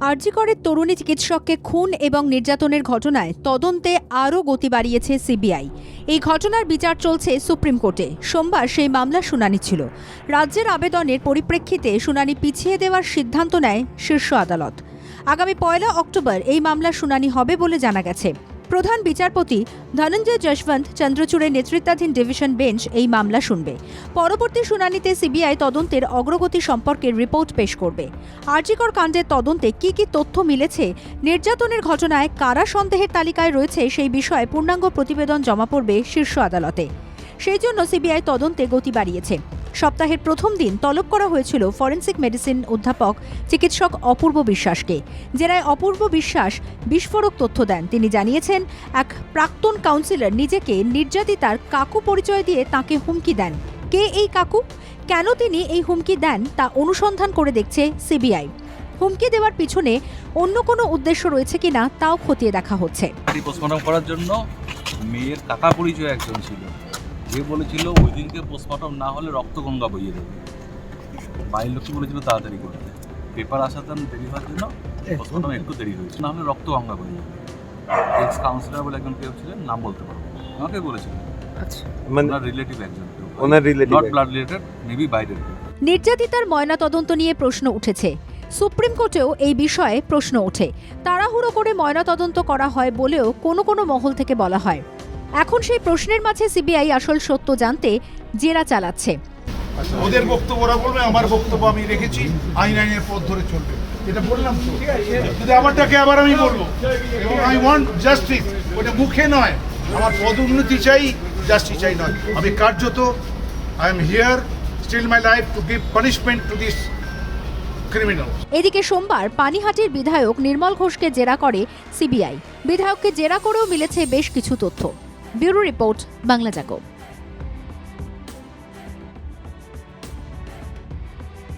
আরজিকরের তরুণী চিকিৎসককে খুন এবং নির্যাতনের ঘটনায় তদন্তে আরও গতি বাড়িয়েছে সিবিআই। এই ঘটনার বিচার চলছে সুপ্রিম কোর্টে। সোমবার সেই মামলা শুনানি ছিল। রাজ্যের আবেদনের পরিপ্রেক্ষিতে শুনানি পিছিয়ে দেওয়ার সিদ্ধান্ত নেয় শীর্ষ আদালত। আগামী পয়লা অক্টোবর এই মামলার শুনানি হবে বলে জানা গেছে। প্রধান বিচারপতি ধনঞ্জয় যশবন্ত চন্দ্রচূড়ের নেতৃত্বাধীন ডিভিশন বেঞ্চ এই মামলা শুনবে। পরবর্তী শুনানিতে সিবিআই তদন্তের অগ্রগতি সম্পর্কে রিপোর্ট পেশ করবে। আরজিকর কাণ্ডের তদন্তে কি কি তথ্য মিলেছে, নির্যাতনের ঘটনায় কারা সন্দেহের তালিকায় রয়েছে সেই বিষয়ে পূর্ণাঙ্গ প্রতিবেদন জমা পড়বে শীর্ষ আদালতে। সেই জন্য সিবিআই তদন্তে গতি বাড়িয়েছে। সপ্তাহের প্রথম দিন তলব করা হয়েছিল ফরেন্সিক মেডিসিন অধ্যাপক চিকিৎসক অপূর্ব বিশ্বাসকে। জেরায় অপূর্ব বিশ্বাস বিস্ফোরক তথ্য দেন। তিনি জানিয়েছেন, এক প্রাক্তন কাউন্সিলর নিজেকে নির্যাতিতার কাকু পরিচয় দিয়ে তাকে হুমকি দেন। কে এই কাকু? কেন তিনি এই হুমকি দেন তা অনুসন্ধান করে দেখছে সিবিআই। হুমকি দেওয়ার পিছনে অন্য কোনো উদ্দেশ্য রয়েছে কিনা তাও খতিয়ে দেখা হচ্ছে। করার জন্য মেয়ের কাকা পরিচয় একজন ছিল। যে বলেছিল ওই দিনকে পোস্টমর্টম না হলে রক্তগঙ্গা বইয়ে দেবে। বাড়ির লোককে বলেছিল তাড়াতাড়ি করতে পেপার আসাতে দেরি হওয়ার জন্য পোস্টমর্টম একটু দেরি হয়েছে না হলে রক্তগঙ্গা বইয়ে যাবে এক্স কাউন্সিলর বলে একজন কেউ ছিলেন নাম বলতে পারব। আমাকে বলেছিলেন আচ্ছা। মানে ওনার রিলেটিভ একজন ওনার relative not blood related maybe বাইরের নির্যাতিতার ময়নাতদন্ত নিয়ে প্রশ্ন উঠেছে। সুপ্রিম কোর্টেও এই বিষয়ে প্রশ্ন ওঠে। তাড়াহুড়ো করে ময়নাতদন্ত করা হয় বলেও কোনো কোনো মহল থেকে বলা হয়। এখন সেই প্রশ্নের মাঝে সিবিআই আসল সত্য জানতে জেরা চালাচ্ছে। ওদের বক্তব্য ওরা বলবে আমার বক্তব্য আমি রেখেছি আইন আইনের পথ ধরে চলবে। এটা বললাম তো। যদি আমারটাকে আবার আমি বলব এবং আই ওয়ান্ট জাস্টিস ওটা মুখে নয় আমার পদোন্নতি চাই জাস্টিস চাই নয়। আমি কার্যত I am here still my life to give punishment to this এদিকে সোমবার পানিহাটির বিধায়ক নির্মল ঘোষকে জেরা করে সিবিআই। বিধায়ককে জেরা করেও মিলেছে বেশ কিছু তথ্য। ব্যুরো রিপোর্ট বাংলা জাগো